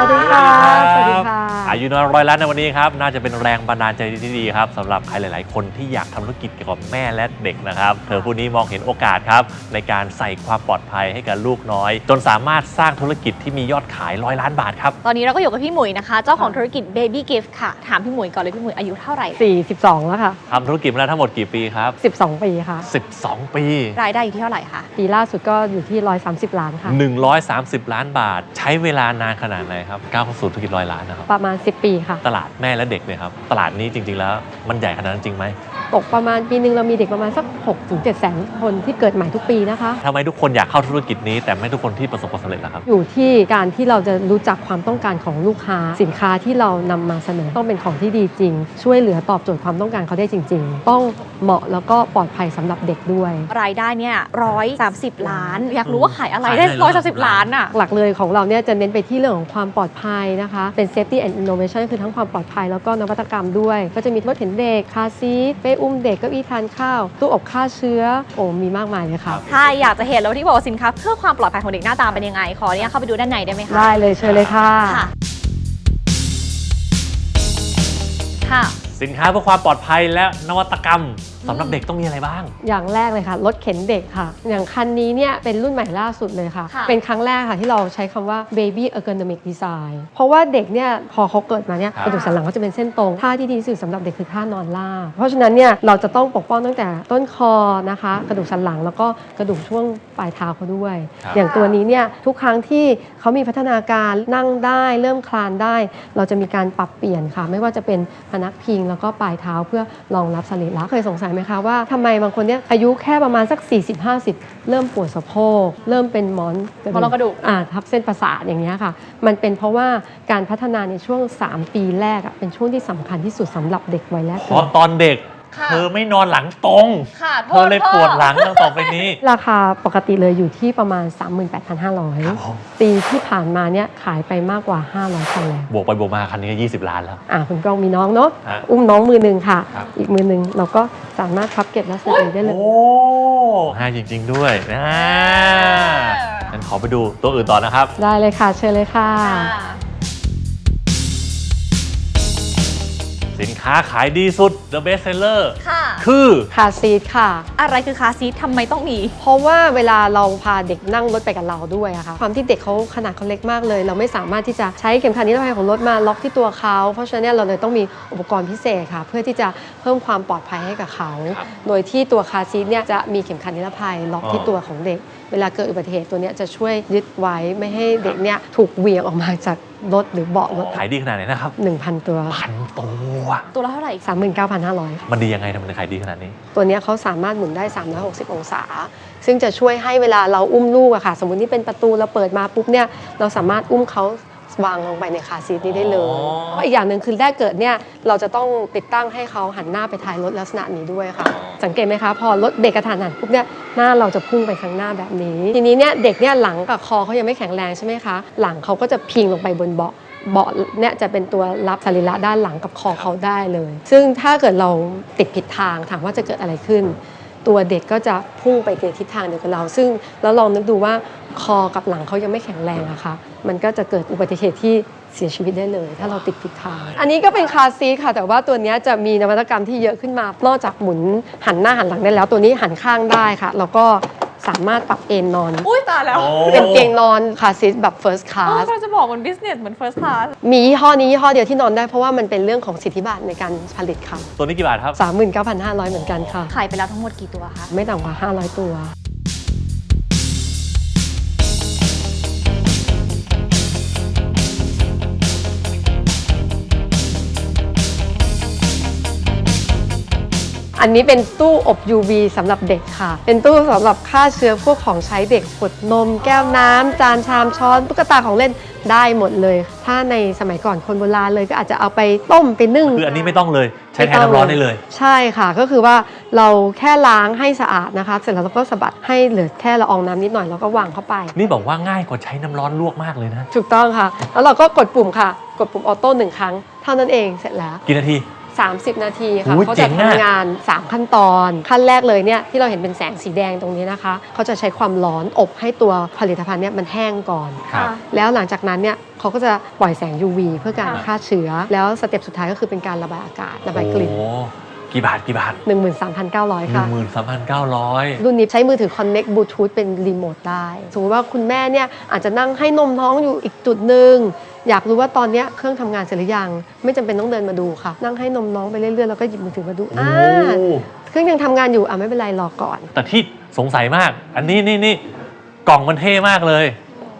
วัสดีค่ะสวัสดีค่ะสวัสดีสวัสดีครับค่ะ อายุน้อยร้อยล้านในวันนี้ครับ น่าจะเป็นแรงบันดาลใจที่ดีครับสำหรับใครหลาย ๆ คนที่อยากทำธุรกิจเกี่ยวกับแม่และเด็กนะครับ เธอผู้นี้มองเห็นโอกาสครับ ในการใส่ความปลอดภัยให้กับลูกน้อย จนสามารถสร้างธุรกิจที่มียอดขายร้อยล้านบาทครับ ตอนนี้เราก็อยู่กับพี่หมุยนะคะ เจ้าของธุรกิจ Baby Gift ค่ะ ถามพี่หมุยก่อนเลยพี่หมุยอายุเท่าไหร่ 42 แล้วค่ะ ทำธุรกิจมาแล้วทั้งหมดกี่ปีครับ 12 ปีค่ะ 12 ปี รายได้อยู่ที่เท่าไหร่คะปีล่าสุดก็อยู่ที่ 130 ล้านค่ะ 130 ล้านบาท ใช้เวลานานขนาดไหนครับก้าวเข้าสู่ธุรกิจร้อยล้านนะครับประมาณ 10 ปีค่ะ ตลาดแม่และเด็กเนี่ยครับตลาดนี้จริง ๆ แล้วมันใหญ่ขนาดนั้นจริงไหม ตกประมาณปีหนึ่งเรามีเด็กประมาณสัก6ถึง7แสนคนที่เกิดใหม่ทุกปีนะคะ ทำไมทุกคนอยากเข้าธุรกิจนี้แต่ไม่ทุกคนที่ประสบความสำเร็จล่ะครับ อยู่ที่การที่เราจะรู้จักความต้องการของลูกค้า สินค้าที่เรานำมาเสนอต้องเป็นของที่ดีจริง ช่วยเหลือตอบโจทย์ความต้องการเขาได้จริง ๆ ต้องเหมาะแล้วก็ปลอดภัยสำหรับเด็กด้วย รายได้เนี่ยร้อยสามสิบล้าน อยากรู้ว่าขายอะไรขายได้ได้ร้อยสามสิบล้านอะ หลักเลยของเราเนี่ยจะเน้นไปที่เรื่องของความปลอดภัยนะคะ เป็น safety and innovation คือทั้งความปลอดภัยแล้วก็นวัตกรรมด้วย ก็จะมีรถเข็นเด็กคาร์ซีทเป้อุ้มเด็กเก้าอี้ทานข้าว ตู้อบฆ่าเชื้อ โอ้มีมากมายเลยค่ะ ถ้าอยากจะเห็นแล้วที่บอกว่าสินค้าเพื่อความปลอดภัยของเด็กหน้าตาเป็นยังไง ขอเนี่ยเข้าไปดูด้านในได้ไหมคะได้เลยเชิญเลยค่ะ ค่ะค่ะ สินค้าเพื่อความปลอดภัยและนวัตกรรม สำหรับเด็กต้องมีอะไรบ้าง อย่างแรกเลยค่ะรถเข็นเด็กค่ะ อย่างคันนี้เนี่ยเป็นรุ่นใหม่ล่าสุดเลยค่ะ ค่ะ เป็นครั้งแรกค่ะที่เราใช้คำว่า baby ergonomic design เพราะว่าเด็กเนี่ยพอเขาเกิดมาเนี่ยครับ กระดูกสันหลังเขาจะเป็นเส้นตรงท่าที่ดีที่สุดสำหรับเด็กคือท่านอนราบเพราะฉะนั้นเนี่ยเราจะต้องปกป้องตั้งแต่ต้นคอนะคะ กระดูกสันหลังแล้วก็กระดูกช่วงปลายเท้าเขาด้วย ครับ อย่างตัวนี้เนี่ยทุกครั้งที่เขามีพัฒนาการนั่งได้ เริ่มคลานได้ เราจะมีการปรับเปลี่ยนค่ะ ไม่ว่าจะเป็นพนักพิงแล้วก็ปลายเท้าเพื่อรองรับสรีระเคยสงสัยไหมคะว่าทำไมบางคนเนี่ยอายุแค่ประมาณสัก 40-50 เริ่มปวดสะโพกเริ่มเป็นหมอนหมอนรองกระดูกอ่าทับเส้นประสาทอย่างนี้ยค่ะ มันเป็นเพราะว่าการพัฒนาในช่วง 3 ปีแรกอะเป็นช่วงที่สำคัญที่สุดสำหรับเด็กวัยแรกเพเกิราะดตอนเด็ก ค่ะเธอไม่นอนหลังตรง ค่ะเธอเลยปวดหลังตั้งต่อไปนี้ ราคาปกติเลยอยู่ที่ประมาณ ครับผม 38,500 ปีที่ผ่านมาเนี่ยขายไปมากกว่า 500คันแล้ว บวกไปบวกมาคันนี้ก็20 ล้านแล้ว อ่าคุณกล้องมีน้องเนาะฮะอุ้มน้องมือหนึ่งค่ะ ครับ อีกมือหนึ่งเราก็สามารถพับเก็บและใส่เองได้เลย โอ้ห้าจริง ๆ ด้วยนะงั้นขอไปดูตัวอื่นต่อนะครับ ได้เลยค่ะ เชิญเลยค่ะ สินค้าขายดีสุด the best seller ค่ะ คือคาร์ซีทค่ะ อะไรคือคาร์ซีททำไมต้องมี เพราะว่าเวลาเราพาเด็กนั่งรถไปกับเราด้วยอะค่ะความที่เด็กเขาขนาดเขาเล็กมากเลย เราไม่สามารถที่จะใช้เข็มขัดนิรภัยของรถมาล็อกที่ตัวเขาเพราะฉะนั้นเนยเราเลยต้องมีอุปกรณ์พิเศษค่ะ เพื่อที่จะเพิ่มความปลอดภัยให้กับเขาครับโดยที่ตัวคาร์ซีทเนี่ยจะมีเข็มขัดนิรภัยล็อกที่อ๋อตัวของเด็ก เวลาเกิดอุบัติเหตุตัวเนี้ยจะช่วยยึดไว้ไม่ให้เด็กเนี่ยถูกเหวี่ยงออกมาจาก รถหรือเบาะรถขายดีขนาดไหนนะครับ1,000 ตัวพันตัวตัวละเท่าไหร่อีก39,500 มันดียังไงทำไมถึงขายดีขนาดนี้ ตัวเนี้ยเขาสามารถหมุนได้ 360 องศา ซึ่งจะช่วยให้เวลาเราอุ้มลูกอะค่ะ สมมตินี่เป็นประตูเราเปิดมาปุ๊บเนี่ยเราสามารถอุ้มเขา วางลงไปในคาร์ซีทนี้ได้เลยอ๋อเพราะอีกอย่างหนึ่งคือแรกเกิดเนี่ยเราจะต้องติดตั้งให้เขาหันหน้าไปท้ายรถลักษณะนี้ด้วยค่ะ สังเกตไหมคะ พอรถเบรกกระทันหันปุ๊บเนี่ยหน้าเราจะพุ่งไปข้างหน้าแบบนี้ ทีนี้เนี่ยเด็กเนี่ยหลังกับคอเขายังไม่แข็งแรงใช่ไหมคะ หลังเขาก็จะพิงลงไปบนเบาะเบาะเนี่ยจะเป็นตัวรับสรีระด้านหลังกับคอเขาได้เลย ซึ่งถ้าเกิดเราติดผิดทางถามว่าจะเกิดอะไรขึ้น ตัวเด็กก็จะพุ่งไปในทิศทางเดียวกับเรา ซึ่งแล้วลองนึกดูว่าคอกับหลังเขายังไม่แข็งแรงอะคะมันก็จะเกิดอุบัติเหตุที่เสียชีวิตได้เลย ถ้าเราติดผิดทาง อันนี้ก็เป็นคาซีค่ะ แต่ว่าตัวนี้จะมีนวัตกรรมที่เยอะขึ้นมานอกจากหมุนหันหน้าหันหลังได้แล้ว ตัวนี้หันข้างได้ค่ะ แล้วก็ สามารถปรับเอนนอน อุ้ยตายแล้ว โอ้ เป็นเตียงนอนคาร์ซีทแบบ first เออ class เราจะบอกเหมือน business เหมือน first class มียี่ห้อนี้ยี่ห้อเดียวที่นอนได้เพราะว่ามันเป็นเรื่องของสิทธิบัตรในการผลิตค่ะตัวนี้กี่บาทครับ 39,500 เหมือนกันค่ะ ขายไปแล้วทั้งหมดกี่ตัวคะ ไม่ต่ำกว่า 500 ตัว อันนี้เป็นตู้อบ UV สำหรับเด็กค่ะ เป็นตู้สำหรับฆ่าเชื้อพวกของใช้เด็กขวดนม แก้วน้ำจานชามช้อนตุ๊กตาของเล่นได้หมดเลย ถ้าในสมัยก่อนคนโบราณเลยก็อาจจะเอาไปต้มไปนึ่ง คืออันนี้ไม่ต้องเลยใช้แทนน้ำร้อนได้เลย ใช่ค่ะก็คือว่าเราแค่ล้างให้สะอาดนะคะ เสร็จแล้วเราก็สะบัดให้เหลือแค่ละอองน้ำนิดหน่อยแล้วก็วางเข้าไป นี่บอกว่าง่ายกว่าใช้น้ำร้อนลวกมากเลยนะ ถูกต้องค่ะ แล้วเราก็กดปุ่มค่ะ กดปุ่มออโต้หนึ่งครั้งเท่านั้นเองเสร็จแล้ว กี่นาที 30 นาทีค่ะอุ๊ยเขาเจ๋จะงอะ ทำงาน 3 ขั้นตอน ขั้นแรกเลยเนี่ยที่เราเห็นเป็นแสงสีแดงตรงนี้นะคะเขาจะใช้ความร้อนอบให้ตัวผลิตภัณฑ์เนี่ยมันแห้งก่อน ครับ แล้วหลังจากนั้นเนี่ยเขาก็จะปล่อยแสง UV เพื่อการค่ะ ฆ่าเชื้อ แล้วสเต็ปสุดท้ายก็คือเป็นการระบายอากาศระบายกลิ่น โอ้กี่บาทกี่บาท13,900 หนึ่ค่ะ งหมื่นสามพันเก้าร้อย รุ่นนี้ใช้มือถือ Connect Bluetooth เป็นรีโมทได้ สมมติว่าคุณแม่เนี่ยอาจจะนั่งให้นมท้องอยู่อีกจุดหนึ่ง อยากรู้ว่าตอนเนี้ยเครื่องทำงานเสร็จหรือยัง ไม่จำเป็นต้องเดินมาดูค่ะ นั่งให้นมน้องไปเรื่อยๆแล้วก็หยิบมือถือมาดูอ่าเครื่องยังทำงานอยู่อะไม่เป็นไรรอก่อน แต่ที่สงสัยมาก อันนี้นี่นี่กล่องมันเท่มากเลย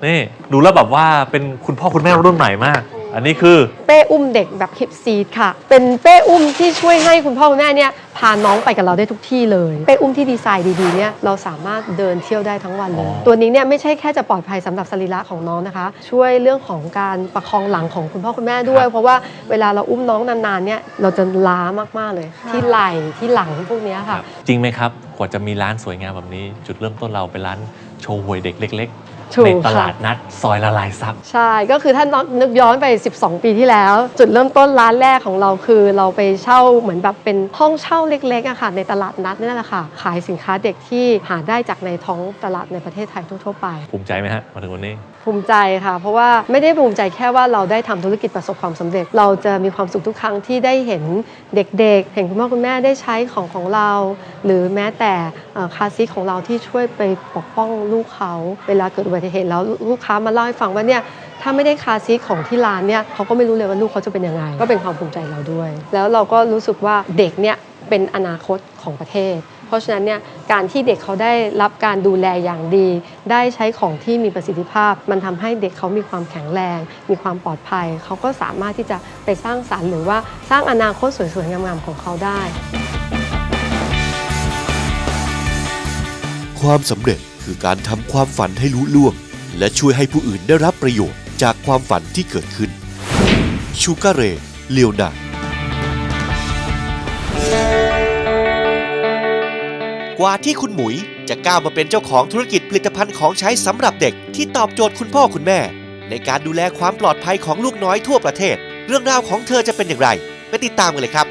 นี่ดูแล้วแบบว่าเป็นคุณพ่อคุณแม่รุ่นใหม่มาก อันนี้คือ เป้อุ้มเด็กแบบฮิปซีดค่ะ เป็นเป้อุ้มที่ช่วยให้คุณพ่อคุณแม่เนี่ยพาน้องไปกับเราได้ทุกที่เลย เป้อุ้มที่ดีไซน์ดีๆเนี่ยเราสามารถเดินเที่ยวได้ทั้งวันเลย อ๋อ ตัวนี้เนี่ยไม่ใช่แค่จะปลอดภัยสำหรับสรีระของน้องนะคะ ช่วยเรื่องของการประคองหลังของคุณพ่อคุณแม่ด้วย เพราะว่าเวลาเราอุ้มน้องนานๆเนี่ยเราจะล้ามากๆเลย ที่ไหล่ที่หลังพวกเนี้ยคค่ะรับจริงไหมครับ กว่าจะมีร้านสวยงามแบบนี้ จุดเริ่มต้นเราเป็นร้านโชว์หวยเด็กเล็ก ถูๆกในตลาดค่ะนัดซอยละลายซับใช่ ก็คือถ้านึกย้อนไป 12 ปีที่แล้ว จุดเริ่มต้นร้านแรกของเราคือ เราไปเช่าเหมือนแบบเป็นห้องเช่าเล็กๆอะค่ะในตลาดนัดนี่แหละค่ะ ขายสินค้าเด็กที่หาได้จากในท้องตลาดในประเทศไทยทั่วๆไป ภูมิใจไหมฮะมาถึงวันนี้ ภูมิใจค่ะ เพราะว่าไม่ได้ภูมิใจแค่ว่าเราได้ทำธุรกิจประสบความสำเร็จ เราจะมีความสุขทุกครั้งที่ได้เห็นเด็กๆ เห็นคุณพ่อคุณแม่ได้ใช้ของของเรา หรือแม้แต่คาซีของเราที่ช่วยไปปกป้องลูกเขาเวลาเกิดอุบัติเหตุแล้วลูกค้ามาเล่าให้ฟังว่าเนี่ยถ้าไม่ได้คาซีของที่ร้านเนี่ยเขาก็ไม่รู้เลยว่าลูกเขาจะเป็นยังไง ก็เป็นความภูมิใจเราด้วย แล้วเราก็รู้สึกว่าเด็กเนี่ยเป็นอนาคตของประเทศ เพราะฉะนั้นเนี่ยการที่เด็กเขาได้รับการดูแลอย่างดี ได้ใช้ของที่มีประสิทธิภาพ มันทำให้เด็กเขามีความแข็งแรง มีความปลอดภัย เขาก็สามารถที่จะไปสร้างสรรค์หรือว่าสร้างอนาคตสวยๆงามๆของเขาได้ ความสำเร็จคือการทำความฝันให้รู้ล่วง และช่วยให้ผู้อื่นได้รับประโยชน์จากความฝันที่เกิดขึ้นชูการ์เรเลียวนา กว่าที่คุณหมุยจะก้าวมาเป็นเจ้าของธุรกิจผลิตภัณฑ์ของใช้สำหรับเด็กที่ตอบโจทย์คุณพ่อคุณแม่ ในการดูแลความปลอดภัยของลูกน้อยทั่วประเทศ เรื่องราวของเธอจะเป็นอย่างไรไปติดตามกันเลยครับ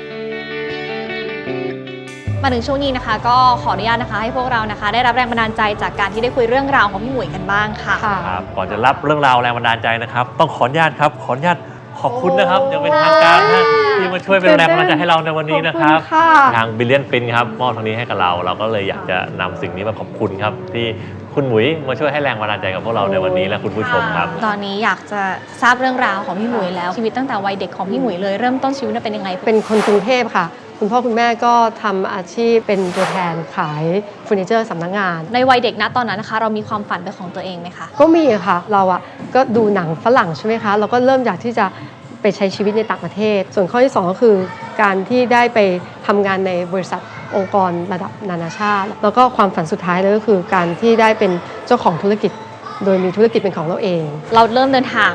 มาถึงช่วงนี้นะคะ ก็ขออนุญาตนะคะให้พวกเรานะคะ ได้รับแรงบันดาลใจจากการที่ได้คุยเรื่องราวของพี่หมวยกันบ้างค่ะค่ะครับก่อนจะรับเรื่องราวแรงบันดาลใจนะครับ ต้องขออนุญาตครับ ขออนุญาตข อบคุณนะครับยังเป็นทางการนะที่มาช่วยเป็นแรงบันดาลใจให้เราในวันนี้นะครับขอบคุณค่ะทางบิลเลียนฟินครับมอบทางนี้ให้กับเรา เราก็เลยอยากจะนำสิ่งนี้มาขอบคุณครับที่ คุณหมุยมาช่วยให้แรงบันดาลใจกับพวกเราในวันนี้และคุณผู้ชมครับ ตอนนี้อยากจะทราบเรื่องราวของพี่หมวยแล้วชีวิตตั้งแต่วัยเด็กของพี่หมวยเลยเริ่มต้นชีวิตเป็นยังไง เป็นคนกรุงเทพค่ะ คุณพ่อคุณแม่ก็ทำอาชีพเป็นตัวแทนขายเฟอร์นิเจอร์สำนักงาน ในวัยเด็กนะตอนนั้นนะคะ เรามีความฝันเป็นของตัวเองไหมคะ ก็มีค่ะ เราอะก็ดูหนังฝรั่งใช่ไหมคะ เราก็เริ่มอยากที่จะไปใช้ชีวิตในต่างประเทศ ส่วนข้อที่ 2 ก็คือ การที่ได้ไปทำงานในบริษัท องค์กรระดับนานาชาติ แล้วก็ความฝันสุดท้ายเลยก็คือการที่ได้เป็นเจ้าของธุรกิจ โดยมีธุรกิจเป็นของเราเอง เราเริ่มเดินทาง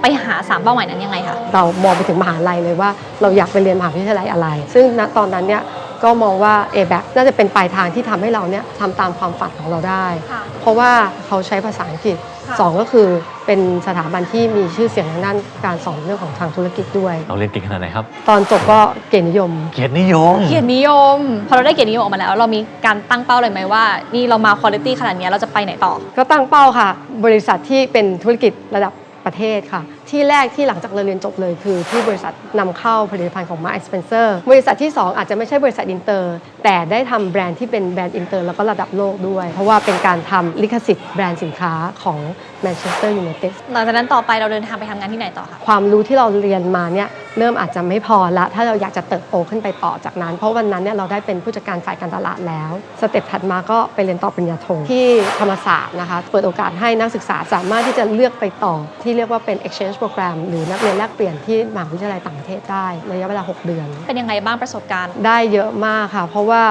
ไปหาสามเป้าหมายนั้นยังไงคะเรามองไปถึงมหาลัยเลยว่าเราอยากไปเรียนมหาวิทยาลัยอะไร ซึ่งณตอนนั้นเนี่ย ก็มองว่า a b a c น่าจะเป็นปลายทางที่ทำให้เราเนี่ยทำตามความฝันของเราได้ ค่ะเพราะว่าเขาใช้ภาษาอังกฤษค่ะ สองก็คือเป็นสถาบันที่มีชื่อเสียงทางด้านการสอนเรื่องของทางธุรกิจด้วย เราเรียนเก่งขนาดไหนครับ ตอนจบก็เกียรตินิยม เกียรตินิยม เกียรตินิยม พอเราได้เกียรตินิยมออกมาแล้ว เรามีการตั้งเป้าเลยไหมว่า นี่เรามาคุณภาพขนาดเนี้ยเราจะไปไหนต่อ ก็ตั้งเป้าค่ะ บริษัทที่เป็นธุรกิจระดับประเทศค่ะ ที่แรกที่หลังจากเราเรียนจบเลยคือที่บริษัทนำเข้าผลิตภัณฑ์ของ Mark Spencer บริษัทที่ 2 อาจจะไม่ใช่บริษัทอินเตอร์ แต่ได้ทำแบรนด์ที่เป็นแบรนด์อินเตอร์แล้วก็ระดับโลกด้วย เพราะว่าเป็นการทำลิขสิทธิ์แบรนด์สินค้าของ Manchester United หลังจากนั้นต่อไปเราเดินทางไปทำงานที่ไหนต่อคะ ความรู้ที่เราเรียนมาเนี่ยเริ่มอาจจะไม่พอละ ถ้าเราอยากจะเติบโตขึ้นไปต่อจากนั้น เพราะวันนั้นเนี่ยเราได้เป็นผู้จัดการฝ่ายการตลาดแล้ว สเต็ปถัดมาก็ไปเรียนต่อปริญญาโทที่ธรรมศาสตร์นะคะ เปิดโอกาสให้นักศึกษาสามารถที่จะเลือกไปต่อ ที่เรียกว่าเป็น exchange program หรือนักเรียนแลกเปลี่ยนที่มหาวิทยาลัยต่างประเทศได้ระยะเวลา 6 เดือน เป็นยังไงบ้างประสบการณ์ ได้เยอะมากค่ะ เพราะว่า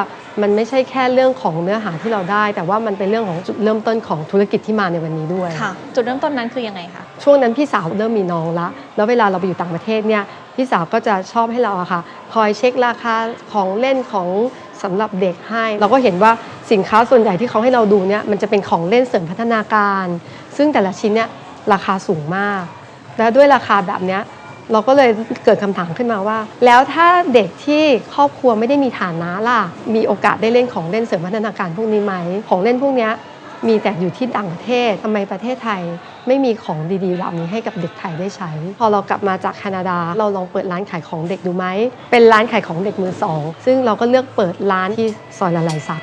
มันไม่ใช่แค่เรื่องของเนื้อหาที่เราได้ แต่ว่ามันเป็นเรื่องของจุดเริ่มต้นของธุรกิจที่มาในวันนี้ด้วยค่ะ จุดเริ่มต้นนั้นคือยังไงคะช่วงนั้นพี่สาวเริ่มมีน้องละแล้วเวลาเราไปอยู่ต่างประเทศเนี่ยพี่สาวก็จะชอบให้เราอะค่ะ คอยเช็คราคาของเล่นของสำหรับเด็กให้ เราก็เห็นว่าสินค้าส่วนใหญ่ที่เขาให้เราดูเนี่ยมันจะเป็นของเล่นเสริมพัฒนาการ ซึ่งแต่ละชิ้นเนี่ยราคาสูงมาก และด้วยราคาแบบเนี้ย เราก็เลยเกิดคำถามขึ้นมาว่า แล้วถ้าเด็กที่ครอบครัวไม่ได้มีฐานะล่ะ มีโอกาสได้เล่นของเล่นเสริมพัฒนาการพวกนี้ไหม ของเล่นพวกนี้มีแต่อยู่ที่ต่างประเทศทำไมประเทศไทยไม่มีของดีๆเหล่านี้ให้กับเด็กไทยได้ใช้ พอเรากลับมาจากแคนาดา เราลองเปิดร้านขายของเด็กดูไหม เป็นร้านขายของเด็กมือสอง ซึ่งเราก็เลือกเปิดร้านที่ซอยละลายซับ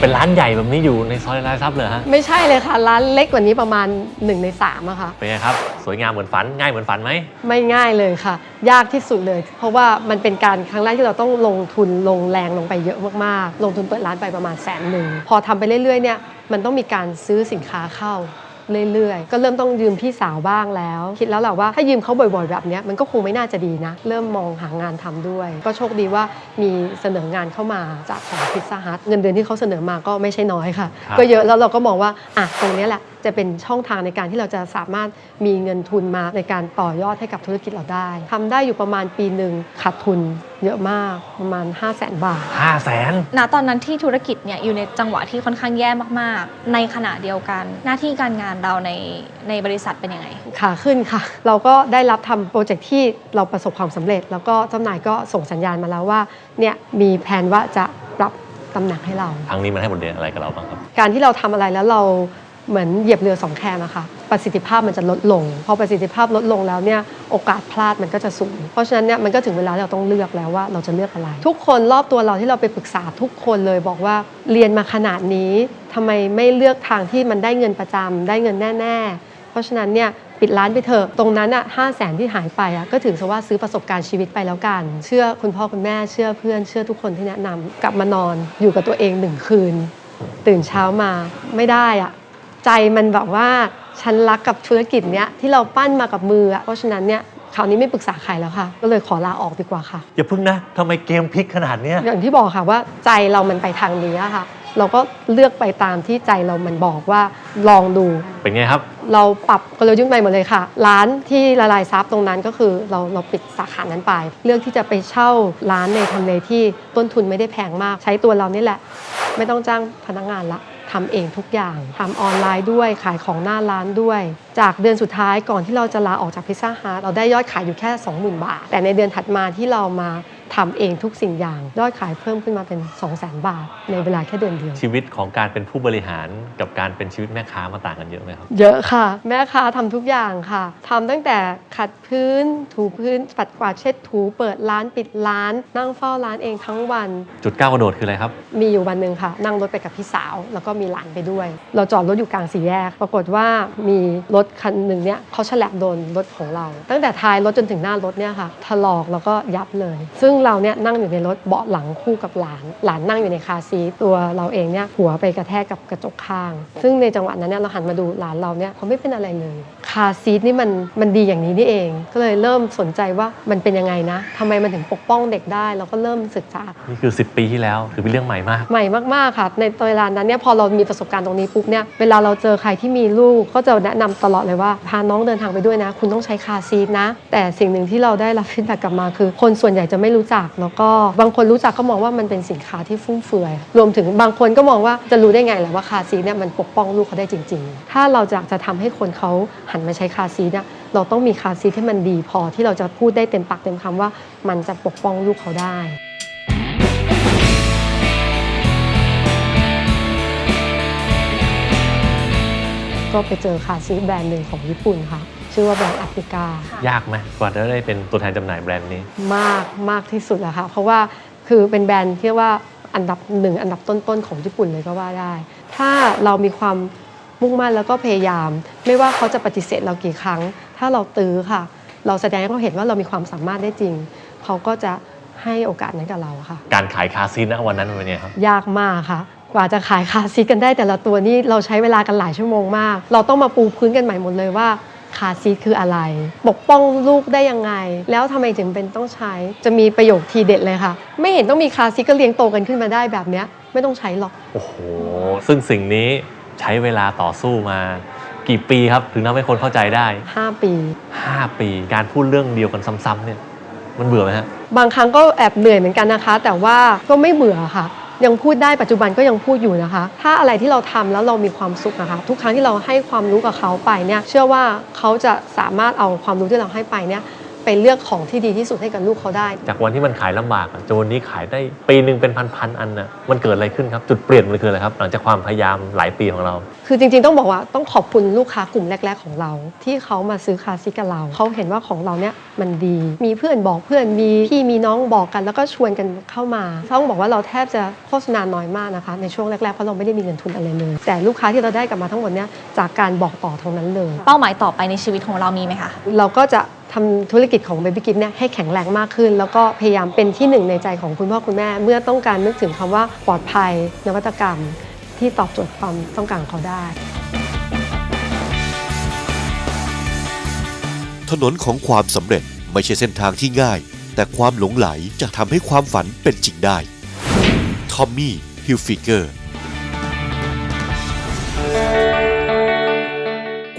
เป็นร้านใหญ่แบบนี้อยู่ในซอยลายซับเลยฮะ ไม่ใช่เลยค่ะร้านเล็กกว่านี้ประมาณ1ใน3อะค่ะ เป็นไงครับ สวยงามเหมือนฝัน ง่ายเหมือนฝันไหม ไม่ง่ายเลยค่ะ ยากที่สุดเลย เพราะว่ามันเป็นการครั้งแรกที่เราต้องลงทุนลงแรงลงไปเยอะมากๆ ลงทุนเปิดร้านไปประมาณแสนหนึ่ง พอทำไปเรื่อยๆเนี่ย มันต้องมีการซื้อสินค้าเข้า เรื่อยๆ ก็เริ่มต้องยืมพี่สาวบ้างแล้ว คิดแล้วแหละว่าถ้ายืมเขาบ่อยๆ แบบเนี้ยมันก็คงไม่น่าจะดีนะ เริ่มมองหางานทำด้วย ก็โชคดีว่ามีเสนองานเข้ามาจากของพิซซ่าฮัทเงินเดือนที่เขาเสนอมาก็ไม่ใช่น้อยค่ะครับก็เยอะแล้วเราก็มองว่าอะตรงเนี้ยแหละ จะเป็นช่องทางในการที่เราจะสามารถมีเงินทุนมาในการต่อยอดให้กับธุรกิจเราได้ทำได้อยู่ประมาณปีหนึ่งขาดทุนเยอะมากประมาณ 5 0 0แสนบาทห้าแสนณตอนนั้นที่ธุรกิจเนี่ยอยู่ในจังหวะที่ค่อนข้างแย่มากๆ ในขณะเดียวกัน หน้าที่การงานเราในในบริษัทเป็นยังไงขาขึ้นค่ะ เราก็ได้รับทำโปรเจกต์ที่เราประสบความสำเร็จ แล้วก็เจ้านายก็ส่งสัญญาณมาแล้วว่าเนี่ยมีแผนว่าจะปรับตำแหน่งให้เรา ครั้งนี้มันให้บทเรียนอะไรกับเราบ้างครับ การที่เราทำอะไรแล้วเรา เหมือนเหยียบเรือสองแคมอะค่ะประสิทธิภาพมันจะลดลง พอประสิทธิภาพลดลงแล้วเนี่ยโอกาสพลาดมันก็จะสูง เพราะฉะนั้นเนี่ยมันก็ถึงเวลาเราต้องเลือกแล้วว่าเราจะเลือกอะไร ทุกคนรอบตัวเราที่เราไปปรึกษาทุกคนเลยบอกว่าเรียนมาขนาดนี้ทำไมไม่เลือกทางที่มันได้เงินประจำได้เงินแน่ ๆ เพราะฉะนั้นเนี่ยปิดร้านไปเถอะตรงนั้นอะห้าแสนที่หายไปอะก็ถือซะว่าซื้อประสบการณ์ชีวิตไปแล้วกัน เชื่อคุณพ่อคุณแม่เชื่อเพื่อนเชื่อทุกคนที่แนะนำกลับมานอนอยู่กับตัวเองหนึ่งคืน ตื่นเช้ามาไม่ได้อะ ใจมันแบบว่าฉันรักกับธุรกิจเนี้ยที่เราปั้นมากับมืออะเพราะฉะนั้นเนี่ยคราวนี้ไม่ปรึกษาใครแล้วค่ะ ก็เลยขอลาออกดีกว่าค่ะ อย่าพึ่งนะทำไมเกมพลิกขนาดเนี้ยอย่างที่บอกค่ะว่าใจเรามันไปทางนี้อะค่ะ เราก็เลือกไปตามที่ใจเรามันบอกว่าลองดู เป็นไงครับ เราปรับกลยุทธ์ใหม่หมดเลยค่ะ ร้านที่ละลายซับตรงนั้นก็คือเราเราปิดสาขานั้นไป เลือกที่จะไปเช่าร้านในทำเลที่ต้นทุนไม่ได้แพงมาก ใช้ตัวเรานี่แหละ ไม่ต้องจ้างพนักงานละ ทำเองทุกอย่างทำออนไลน์ด้วยขายของหน้าร้านด้วย จากเดือนสุดท้ายก่อนที่เราจะลาออกจากพิซซ่าฮาร์เราได้ยอดขายอยู่แค่ 20,000 บาท แต่ในเดือนถัดมาที่เรามา ทำเองทุกสิ่งอย่างยอดขายเพิ่มขึ้นมาเป็น 200,000 บาท ในเวลาแค่เดือนเดียว ชีวิตของการเป็นผู้บริหารกับการเป็นชีวิตแม่ค้ามาต่างกันเยอะไหมครับ เยอะค่ะ แม่ค้าทำทุกอย่างค่ะทำตั้งแต่ขัดพื้น ถูพื้นปัดกวาดเช็ดถูเปิดร้านปิดร้าน นั่งเฝ้าร้านเองทั้งวัน จุดก้าวกระโดดคืออะไรครับ มีอยู่วันหนึ่งค่ะ นั่งรถไปกับพี่สาว แล้วก็มีหลานไปด้วย เราจอดรถอยู่กลางสี่แยก ปรากฏว่ามีรถคันหนึ่งเนี่ยเขาฉลับโดนรถของเรา ตั้งแต่ท้ายรถจนถึงหน้ารถเนี่ยค่ะถลอกแล้วก็ยับเลย ซึ่งเราเนี่ยนั่งอยู่ในรถเบาะหลังคู่กับหลาน หลานนั่งอยู่ในคาร์ซีทตัวเราเองเนี่ยหัวไปกระแทกกับกระจกข้าง ซึ่งในจังหวะนั้นเนี่ยเราหันมาดูหลานเราเนี่ยเขาไม่เป็นอะไรเลยคาร์ซีทนี่มันมันดีอย่างนี้นี่เอง ก็เลยเริ่มสนใจว่ามันเป็นยังไงนะทำไมมันถึงปกป้องเด็กได้เราก็เริ่มศึกษานี่คือ 10 ปีที่แล้วถือเป็นเรื่องใหม่มาก ใหม่มากๆค่ะ ในเวลานั้นเนี่ยพอเรามีประสบการณ์ตรงนี้ปุ๊บเนี่ยเวลาเราเจอใครที่มีลูกก็จะแนะนำตลอดเลยว่าพาน้องเดินทางไปด้วยนะ คุณต้องใช้คาร์ซีทนะ แต่สิ่งหนึ่งที่เราได้รับฟีดแบ็กกลับมาคือ คนส่วนใหญ่จะไม่รู้จักแล้วก็บางคนรู้จักก็มองว่ามันเป็นสินค้าที่ฟุ่มเฟือย รวมถึงบางคนก็มองว่าจะรู้ได้ไงแหละว่าคาซีเนี่ยมันปกป้องลูกเขาได้จริง ๆ ถ้าเราอยากจะทำให้คนเขาหันมาใช้คาซีเนี่ยเราต้องมีคาซีทที่มันดีพอที่เราจะพูดได้เต็มปากเต็มคำว่า มันจะปกป้องลูกเขาได้ก็ไปเจอคาซีแบรนด์หนึ่งของญี่ปุ่นค่ะ ชื่อว่าแบรนด์แอฟริกา ยากไหมกว่าจะได้เป็นตัวแทนจำหน่ายแบรนด์นี้ มากมากที่สุดอะค่ะ เพราะว่าคือเป็นแบรนด์ที่ว่าอันดับหนึ่งอันดับต้นๆของญี่ปุ่นเลยก็ว่าได้ ถ้าเรามีความมุ่งมั่นแล้วก็พยายาม ไม่ว่าเขาจะปฏิเสธเรากี่ครั้ง ถ้าเราตื้อค่ะ เราแสดงให้เขาเห็นว่าเรามีความสามารถได้จริง เขาก็จะให้โอกาสนั้นกับเราค่ะ การขายคาซีนนะวันนั้นมันเป็นไงครับ ยากมากค่ะ กว่าจะขายคาร์ซีทกันได้แต่ละตัวนี่เราใช้เวลากันหลายชั่วโมงมาก เราต้องมาปูพื้นกันใหม่หมดเลยว่า คาร์ซีทคืออะไร ปกป้องลูกได้ยังไง แล้วทำไมถึงเป็นต้องใช้ จะมีประโยคทีเด็ดเลยค่ะ ไม่เห็นต้องมีคาร์ซีทก็เลี้ยงโตกันขึ้นมาได้แบบเนี้ยไม่ต้องใช้หรอก โอ้โห ซึ่งสิ่งนี้ใช้เวลาต่อสู้มา กี่ปีครับถึงทำให้คนเข้าใจได้ 5 ปี 5 ปีการพูดเรื่องเดียวกันซ้ำๆเนี่ย มันเบื่อไหมฮะ บางครั้งก็แอบเหนื่อยเหมือนกันนะคะ แต่ว่าก็ไม่เบื่อค่ะ ยังพูดได้ปัจจุบันก็ยังพูดอยู่นะคะ ถ้าอะไรที่เราทำแล้วเรามีความสุขนะคะทุกครั้งที่เราให้ความรู้กับเขาไปเนี่ยเชื่อว่าเขาจะสามารถเอาความรู้ที่เราให้ไปเนี่ย ไปเลือกของที่ดีที่สุดให้กับลูกเขาได้ จากวันที่มันขายลำบากอะจนวันนี้ขายได้ปีหนึ่งเป็นพันๆอันน่ะมันเกิดอะไรขึ้นครับ จุดเปลี่ยนมันคืออะไรครับ หลังจากความพยายามหลายปีของเรา คือจริงๆต้องบอกว่าต้องขอบคุณลูกค้ากลุ่มแรก ๆของเรา ที่เขามาซื้อคาซิกกับเรา เขาเห็นว่าของเราเนี่ยมันดี มีเพื่อนบอกเพื่อนมีพี่มีน้องบอกกัน แล้วก็ชวนกันเข้ามาต้องบอกว่าเราแทบจะโฆษณาน้อยมากนะคะในช่วงแรกๆเพราะเราไม่ได้มีเงินทุนอะไรเลย แต่ลูกค้าที่เราได้กลับมาทั้งหมดเนี่ยจากการบอกต่อทั้งนั้นเลย เป้าหมายต่อไปในชีวิตของเรามีไหมคะ เราก็จะ ทำธุรกิจของ Baby Gift เนี่ยให้แข็งแรงมากขึ้น แล้วก็พยายามเป็นที่หนึ่งในใจของคุณพ่อคุณแม่ เมื่อต้องการนึกถึงคำว่าปลอดภัย นวัตกรรม ที่ตอบโจทย์ความต้องการเขาได้ ถนนของความสำเร็จไม่ใช่เส้นทางที่ง่าย แต่ความหลงไหลจะทำให้ความฝันเป็นจริงได้ทอมมี่ฮิลฟิเกอร์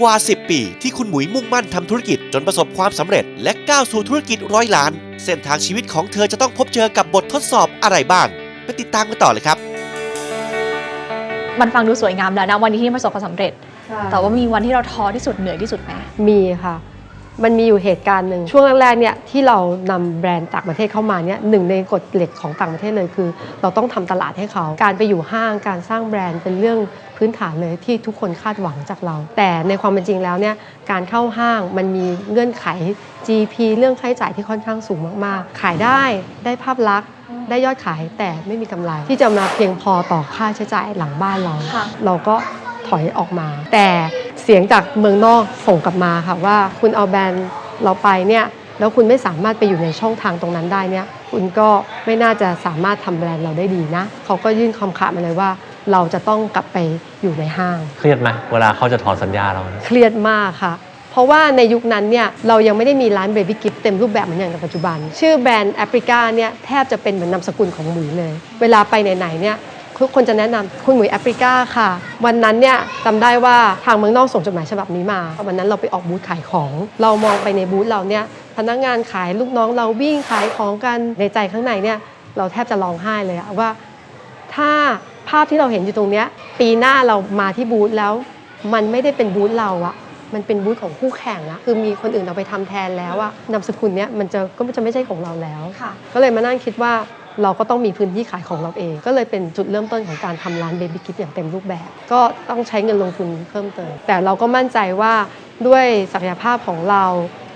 กว่า 10 ปี ที่คุณหมุยมุ่งมั่นทำธุรกิจจนประสบความสำเร็จ และก้าวสู่ธุรกิจร้อยล้าน เส้นทางชีวิตของเธอจะต้องพบเจอกับบททดสอบอะไรบ้างไปติดตามกันต่อเลยครับ มันฟังดูสวยงามแล้วนะวันนี้ที่ประสบความสำเร็จ แต่ว่ามีวันที่เราท้อที่สุดเหนื่อยที่สุดไหมมีค่ะ มันมีอยู่เหตุการณ์หนึ่งช่วงแรกๆเนี่ยที่เรานำแบรนด์ต่างประเทศเข้ามาเนี่ยหนึ่งในกฎเหล็กของต่างประเทศเลยคือ เราต้องทำตลาดให้เขา การไปอยู่ห้างการสร้างแบรนด์เป็นเรื่องพื้นฐานเลยที่ทุกคนคาดหวังจากเรา แต่ในความเป็นจริงแล้วเนี่ยการเข้าห้างมันมีเงื่อนไข GP เรื่องค่าใช้จ่ายที่ค่อนข้างสูงมากๆ ขายได้ได้ภาพลักษณ์ได้ยอดขายแต่ไม่มีกำไร ที่จะมาเพียงพอต่อค่าใช้จ่ายหลังบ้านเราค่ะเราก็ถอยออกมา แต่ เสียงจากเมืองนอกส่งกลับมาค่ะว่าคุณเอาแบรนด์เราไปเนี่ยแล้วคุณไม่สามารถไปอยู่ในช่องทางตรงนั้นได้เนี่ยคุณก็ไม่น่าจะสามารถทำแบรนด์เราได้ดีนะเขาก็ยื่นคำขาดมาเลยว่า เราจะต้องกลับไปอยู่ในห้าง เครียดไหมเวลาเขาจะถอนสัญญาเราเนี่ยเครียดมากค่ะ เพราะว่าในยุคนั้นเนี่ยเรายังไม่ได้มีร้านเบบี้กิฟเต็มรูปแบบเหมือนอย่างในปัจจุบัน ชื่อแบรนด์แอฟริกาเนี่ยแทบจะเป็นเหมือนนามสกุลของหมุยเลย เวลาไปไหนๆเนี่ย ทุกคนจะแนะนำคุณหมุยแอฟริกาค่ะ วันนั้นเนี่ยจำได้ว่าทางเมืองนอกส่งจดหมายฉบับนี้มา วันนั้นเราไปออกบูธขายของ เรามองไปในบูธเราเนี่ยพนักงานขายลูกน้องเราวิ่งขายของกันในใจข้างในเนี่ยเราแทบจะร้องไห้เลยอะว่า ถ้าภาพที่เราเห็นอยู่ตรงเนี้ยปีหน้าเรามาที่บูธแล้ว มันไม่ได้เป็นบูธเราอะมันเป็นบูธของคู่แข่งอะคือมีคนอื่นเอาไปทำแทนแล้วอะนามสกุลเนี้ยมันจะก็จะไม่ใช่ของเราแล้วค่ะก็เลยมานั่งคิดว่า เราก็ต้องมีพื้นที่ขายของเราเอง ก็เลยเป็นจุดเริ่มต้นของการทำร้านเบบี้กิฟอย่างเต็มรูปแบบ ก็ต้องใช้เงินลงทุนเพิ่มเติม แต่เราก็มั่นใจว่าด้วยศักยภาพของเรา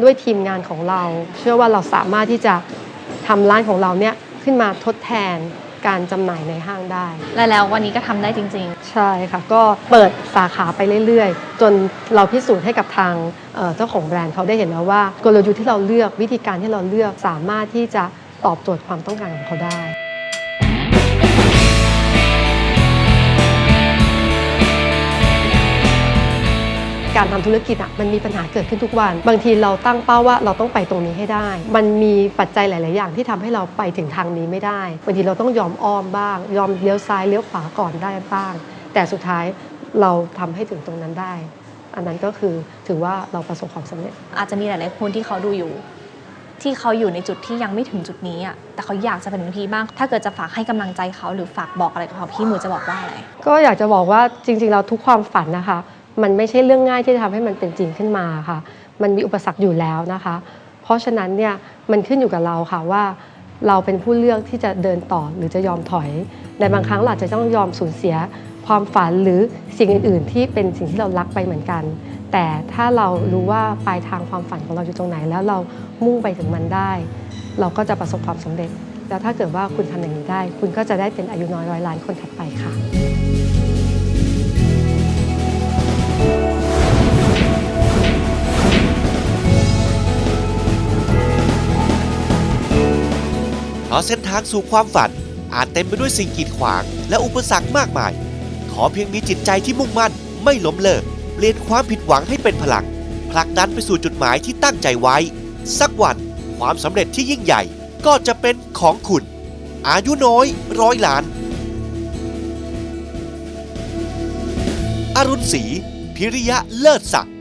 ด้วยทีมงานของเรา เชื่อว่าเราสามารถที่จะทำร้านของเราเนี่ยขึ้นมาทดแทนการจำหน่ายในห้างได้ และแล้ววันนี้ก็ทำได้จริงใช่ค่ะ ก็เปิดสาขาไปเรื่อยๆ จนเราพิสูจน์ให้กับทางเอ่อเจ้าของแบรนด์เขาได้เห็นแล้วว่ากลยุทธ์ที่เราเลือกวิธีการที่เราเลือกสามารถที่จะ ตอบโจทย์ความต้องการของเขาได้การทำธุรกิจอะมันมีปัญหาเกิดขึ้นทุกวัน บางทีเราตั้งเป้าว่าเราต้องไปตรงนี้ให้ได้ มันมีปัจจัยหลาย ๆ อย่างที่ทำให้เราไปถึงทางนี้ไม่ได้บางทีเราต้องยอมอ้อมบ้าง ยอมเลี้ยวซ้ายเลี้ยวขวาก่อนได้บ้าง แต่สุดท้ายเราทำให้ถึงตรงนั้นได้ อันนั้นก็คือถือว่าเราประสบความสำเร็จ อาจจะมีหลาย ๆ คนที่เขาดูอยู่ ที่เขาอยู่ในจุดที่ยังไม่ถึงจุดนี้อะแต่เขาอยากจะเป็นพี่บ้าง ถ้าเกิดจะฝากให้กำลังใจเขาหรือฝากบอกอะไรกับเขาพี่หมูจะบอกว่าอะไรก็อยากจะบอกว่าจริง ๆ เราทุกความฝันนะคะ มันไม่ใช่เรื่องง่ายที่จะทำให้มันเป็นจริงขึ้นมาค่ะ มันมีอุปสรรคอยู่แล้วนะคะ เพราะฉะนั้นเนี่ยมันขึ้นอยู่กับเราค่ะว่า เราเป็นผู้เลือกที่จะเดินต่อหรือจะยอมถอยในบางครั้งเราอาจจะต้องยอมสูญเสียความฝันหรือสิ่งอื่น ๆ ที่เป็นสิ่งที่เรารักไปเหมือนกัน แต่ถ้าเรารู้ว่าปลายทางความฝันของเราอยู่ตรงไหน แล้วเรามุ่งไปถึงมันได้ เราก็จะประสบความสำเร็จ แล้วถ้าเกิดว่าคุณทำอย่างนี้ได้ คุณก็จะได้เป็นอายุน้อยร้อยล้านคนถัดไปค่ะเพราะเส้นทางสู่ความฝันอาจเต็มไปด้วยสิ่งกีดขวาง และอุปสรรคมากมาย ขอเพียงมีจิตใจที่มุ่งมั่นไม่ล้มเลิก เปลี่ยนความผิดหวังให้เป็นพลัง ผลักดันไปสู่จุดหมายที่ตั้งใจไว้ สักวันความสำเร็จที่ยิ่งใหญ่ก็จะเป็นของคุณ อายุน้อยร้อยล้าน อรุณศรีพิริยะเลิศศักดิ์